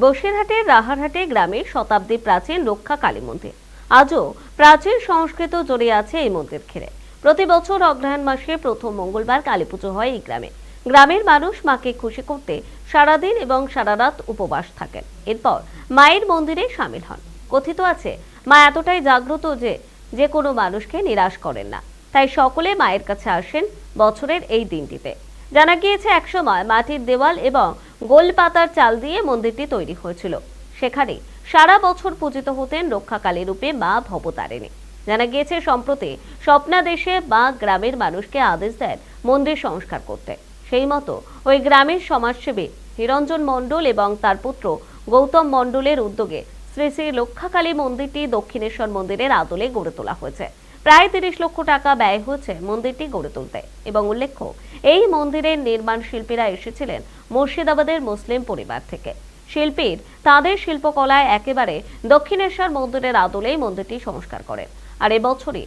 বসিরহাটের রাহারহাটে গ্রামের শতাব্দী প্রাচীন রক্ষা কালী মন্দির। আজও প্রাচীন সংস্কৃত জড়িয়ে আছে এই মন্দির ঘিরে। প্রতি বছর অগ্রহায়ণ মাসে প্রথম মঙ্গলবার কালী পুজো হয় এই গ্রামে। গ্রামের মানুষ মাকে খুশি করতে সারাদিন এবং সারা রাত উপবাস থাকেন। এরপর মায়ের মন্দিরে সামিল হন। কথিত আছে, মা এতটাই জাগ্রত যে যে কোনো মানুষকে নিরাশ করেন না। তাই সকলে মায়ের কাছে আসেন বছরের এই দিনটিতে। জানা গিয়েছে, একসময় মাটির দেওয়াল এবং গোল পাতার চাল দিয়ে মন্দিরটি তৈরি হয়েছিল। সেখানে সারা বছর পূজিত হতেন রক্ষাকালী রূপে মা ভবতারিণী। জানা গিয়েছে, সম্প্রতি স্বপ্নাদেশে বা গ্রামের মানুষকে আদেশ দেন মন্দির সংস্কার করতে। সেই মতো ওই গ্রামের সমাজসেবী নিরঞ্জন মণ্ডল এবং তার পুত্র গৌতম মণ্ডলের উদ্যোগে শ্রী শ্রী রক্ষাকালী মন্দিরটি দক্ষিণেশ্বর মন্দিরের আদলে গড়ে তোলা হয়েছে। প্রায় তিরিশ লক্ষ টাকা ব্যয় হয়েছে মন্দিরটি গড়ে তুলতে। এবং উল্লেখ্য, এই মন্দিরের নির্মাণ শিল্পীরা এসেছিলেন মুর্শিদাবাদের মুসলিম পরিবার থেকে। শিল্পীর তাদের শিল্পকলায় একেবারে দক্ষিণেশ্বর মন্দিরের আদলেই মন্দিরটি সংস্কার করেন। আর এবছরই,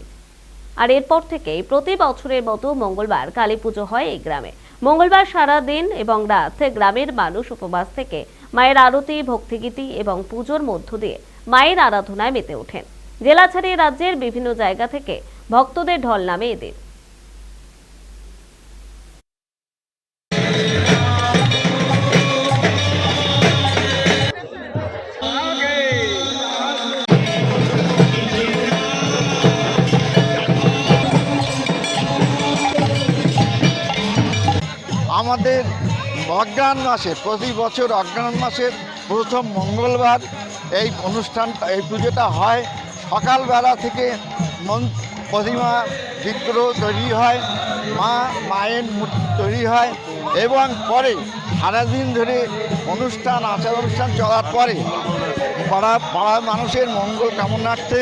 আর এরপর থেকেই প্রতি বছরের মতো মঙ্গলবার কালী পুজো হয় এই গ্রামে। মঙ্গলবার সারা দিন এবং রাত গ্রামের মানুষ উপবাস থেকে মায়ের আরতি, ভক্তিগীতি এবং পুজোর মধ্য দিয়ে মায়ের আরাধনায় মেতে ওঠেন। জেলা ছাড়িয়ে রাজ্যের বিভিন্ন জায়গা থেকে ভক্তদের ঢল নামে এদের। আমাদের অজ্ঞান মাসে, প্রতি বছর অজ্ঞান মাসের প্রথম মঙ্গলবার এই অনুষ্ঠানটা এই পুজোটা হয়। সকালবেলা থেকে মন প্রতিমা বিগ্রহ তৈরি হয়, মা, মায়ের মূর্তি তৈরি হয় এবং পরে সারাদিন ধরে অনুষ্ঠান আচার অনুষ্ঠান চলার পরে পাড়া পাড়ার মানুষের মঙ্গল কামনার্থে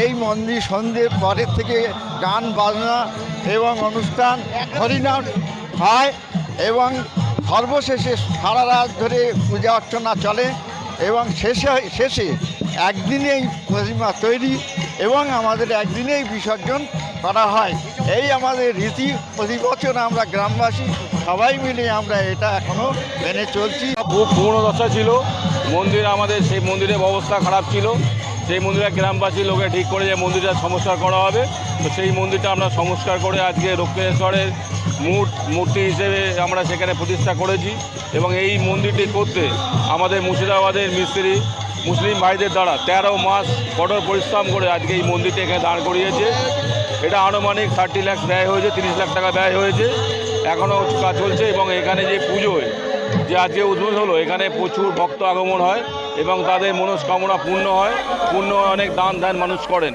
এই মন্দির সন্ধ্যের পরের থেকে গান, বাজনা এবং অনুষ্ঠান হরিনাম হয় এবং সর্বশেষে সারা রাত ধরে পূজা অর্চনা চলে। এবং শেষে শেষে একদিনেই প্রতিমা তৈরি এবং আমাদের একদিনেই বিসর্জন করা হয়। এই আমাদের রীতি প্রতি বছর আমরা গ্রামবাসী সবাই মিলে আমরা এটা এখনও মেনে চলছি। খুব পুরনো দশা ছিল। মন্দির আমাদের সেই মন্দিরের অবস্থা খারাপ ছিল। সেই মন্দিরে গ্রামবাসী লোকে ঠিক করে যে মন্দিরটা সংস্কার করা হবে। তো সেই মন্দিরটা আমরা সংস্কার করে আজকে দক্ষিণেশ্বরের মূর্ত হিসেবে আমরা সেখানে প্রতিষ্ঠা করেছি এবং এই মন্দিরটি করতে আমাদের মুর্শিদাবাদের মিস্ত্রি মুসলিম ভাইদের দ্বারা তেরো মাস কঠোর পরিশ্রম করে আজকে এই মন্দিরটি এখানে দাঁড় করিয়েছে। এটা আনুমানিক থার্টি লাখ ব্যয় হয়েছে, তিরিশ লাখ টাকা ব্যয় হয়েছে। এখনও কাজ চলছে এবং এখানে যে পুজোয় যে আজকে উদ্বোধন হলো, এখানে প্রচুর ভক্ত আগমন হয় এবং তাদের মনস্কামনা পূর্ণ হয়। পূর্ণ অনেক দান ধ্যান মানুষ করেন।